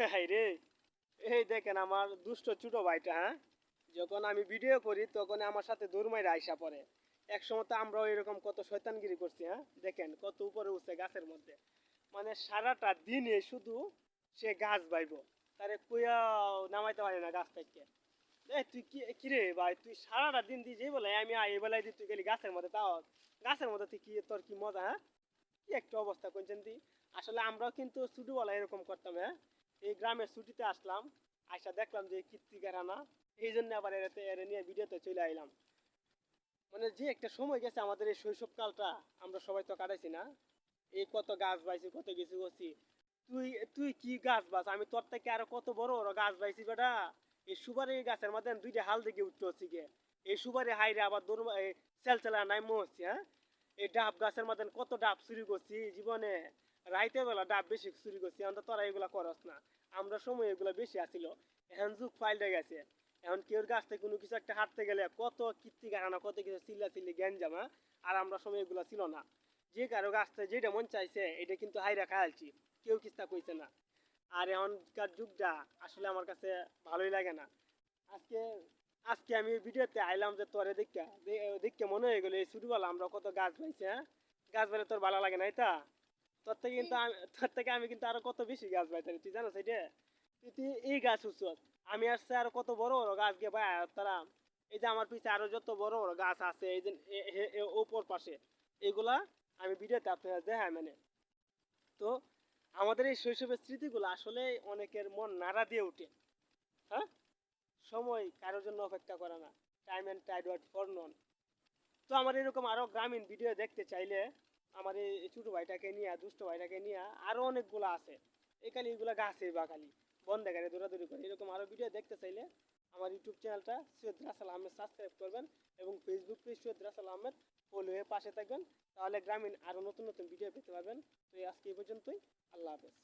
High রে। এই দেখেন আমার দুষ্ট ছোট ভাইটা হ্যাঁ? যখন আমি ভিডিও করি, তখন আমার সাথে দৌড়মাইরা আইসা এক সময় তো আমরাও এরকম কত শয়তানগিরি করছি হ্যাঁ? দেখেন কত উপরে উঠছে গাছের মধ্যে। মানে সারাটা দিনে শুধু সে গাছ বাইব। তারে কুয়া নামাইতে পারে না গাছ থেকে। এই তুই কি কিরে ভাই? তুই সারাটা দিন দিয়ে যেই বলে আমি এই বেলায় দিয়ে তুই গেলি গাছের মধ্যে, তাও গাছের মধ্যে তুই কি, তোর কি মজা হ্যাঁ? কি একটা অবস্থা করছেন তুই? আসলে আমরাও কিন্তু ছোটবেলায় এরকম করতাম হ্যাঁ? এই গ্রামের ছুটিতে আসলাম, আইসা দেখলাম যে কীর্তিকারানা এই জন্য আবার এরাতে এর নিয়ে ভিডিওতে চলে আইলাম। মানে যে একটা সময় গেছে আমাদের এই শৈশবকালটা, আমরা সবাই তো কাটাইছি না। এই কত গাছ বাইছি, কত কিছু করছি। তুই তুই কি গাছ বাস আমি তোর থেকে আরও কত বড় বড় গাছ বাইছি বেটা। এই সুপারি গাছের মধ্যে দুইটা হাল দিকে উঠতে হচ্ছে গিয়ে। এই সুপারি হাইরে আবার দৌড় সেল চেলা নাই হচ্ছে হ্যাঁ? এই ডাব গাছের মধ্যে কত ডাব চুরি করছি জীবনে। রাইতে বেলা ডাব বেশি চুরি করছি, এখন তো তোরা এগুলা করস না। আমরা সময় এগুলা বেশি আসিল এখন যুগ পাল্টে গেছে। এখন কেউর গাছ থেকে কোনো কিছু একটা হাঁটতে গেলে কত কীর্তি গাহানা কত কিছু চিল্লা চিল্লি জ্ঞান জামা আর আমরা সময় এগুলা ছিল না। যে কারও গাছ থেকে যেটা মন চাইছে, এটা কিন্তু হাইরা খাইছি কেউ কিস্তা কইছে না। আর এখনকার যুগটা আসলে আমার কাছে ভালোই লাগে না। আজকে আজকে আমি ভিডিওতে আইলাম যে তোরে দেখা দেখতে মনে হয়ে গেলো এই ছোটবেলা আমরা কত গাছ পাইছি হ্যাঁ? গাছ পেলে তোর ভালো লাগে না এটা তোর থেকে কিন্তু তোর থেকে আমি কিন্তু আরও কত বেশি গাছ পাইতাম তুই জানো তুই এই গাছ উৎসব আমি আসছে আরও কত বড় বড় গাছ গিয়ে ভাই তারা, এই যে আমার পিছে আরও যত বড় বড় গাছ আছে, এই যে ওপর পাশে, এগুলা আমি ভিডিওতে আপনারা দেখাই মানে। তো আমাদের এই শৈশবের স্মৃতিগুলো আসলে অনেকের মন নাড়া দিয়ে ওঠে। হ্যাঁ? সময় কারোর জন্য অপেক্ষা করে না। Time and tide wait for none তো আমার এরকম আরও গ্রামীণ ভিডিও দেখতে চাইলে আমার এই ছোটো ভাইটাকে নিয়ে, দুষ্ট ভাইটাকে নিয়ে আরও অনেকগুলো আছে। এই খালি এগুলো গাছে বা খালি, বন্ধ গাড়ি দৌড়াদৌড়ি করে। এরকম আরও ভিডিও দেখতে চাইলে আমার ইউটিউব চ্যানেলটা সৈয়দ রাসাল আহমেদ সাবস্ক্রাইব করবেন এবং Facebook page Syed Rasal Ahmed follow হয়ে পাশে থাকবেন। তাহলে গ্রামীণ আরও নতুন নতুন ভিডিও পেতে পারবেন। তো এই আজকে এই পর্যন্তই। আল্লাহ হাফেজ।